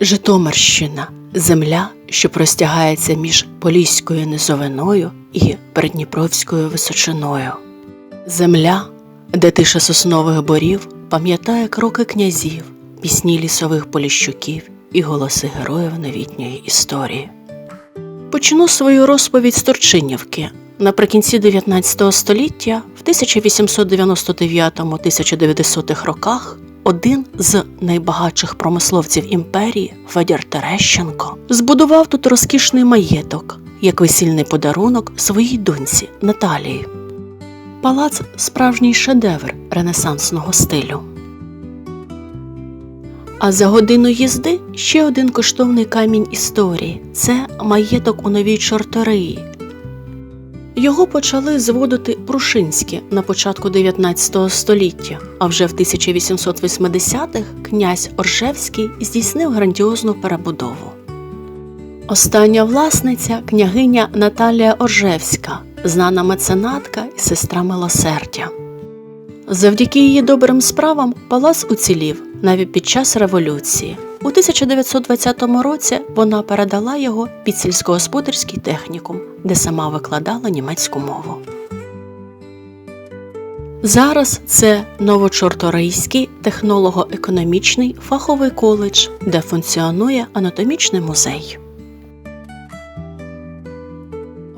Житомирщина земля, що простягається між Поліською низовиною і Придніпровською височиною. Земля, де тиша соснових борів пам'ятає кроки князів, пісні лісових поліщуків і голоси героїв новітньої історії. Почну свою розповідь з Торчинівки. Наприкінці 19 століття, в 1899-1900 роках, один з найбагатших промисловців імперії Федір Терещенко збудував тут розкішний маєток як весільний подарунок своїй доньці Наталії. Палац справжній шедевр ренесансного стилю. А за годину їзди ще один коштовний камінь історії це маєток у новій чорториї. Його почали зводити Прушинські на початку 19 століття, а вже в 1880-х князь Оршевський здійснив грандіозну перебудову. Остання власниця княгиня Наталія Оржевська, знана меценатка і сестра милосердя. Завдяки її добрим справам палац уцілів навіть під час революції. У 1920 році вона передала його під сільськогосподарський технікум, де сама викладала німецьку мову. Зараз це Новочорторийський технолого-економічний фаховий коледж, де функціонує анатомічний музей.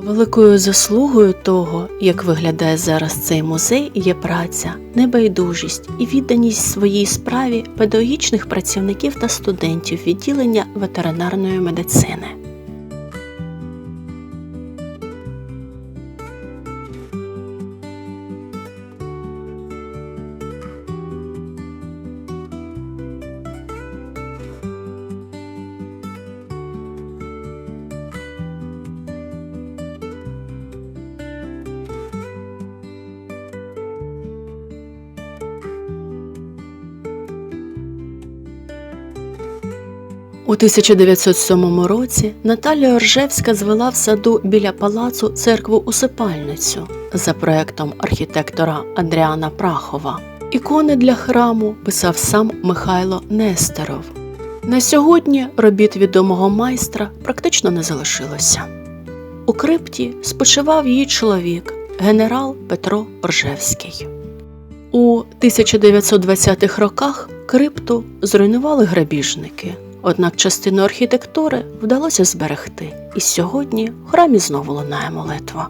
Великою заслугою того, як виглядає зараз цей музей, є праця, небайдужість і відданість своїй справі педагогічних працівників та студентів відділення ветеринарної медицини. У 1907 році Наталія Оржевська звела в саду біля палацу церкву усипальницю за проектом архітектора Андріана Прахова. Ікони для храму писав сам Михайло Нестеров. На сьогодні робіт відомого майстра практично не залишилося. У крипті спочивав її чоловік, генерал Петро Оржевський. У 1920-х роках крипту зруйнували грабіжники. Однак частину архітектури вдалося зберегти, і сьогодні в храмі знову лунає молитва.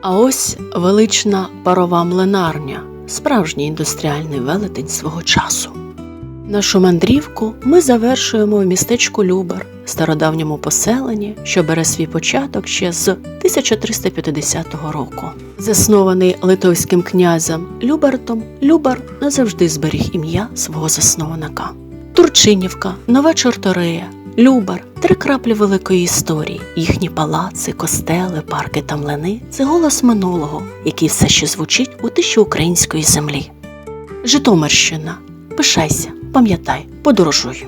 А ось велична парова млинарня, справжній індустріальний велетень свого часу. Нашу мандрівку ми завершуємо в містечку Любар, стародавньому поселенні, що бере свій початок ще з 1350 року. Заснований литовським князем Любартом, Любар назавжди зберіг ім'я свого засновника. Турчинівка, Нова Чорторея, Любар, три краплі великої історії, їхні палаци, костели, парки та млини це голос минулого, який все ще звучить у тиші української землі. Житомирщина, пишайся, пам'ятай, подорожуй.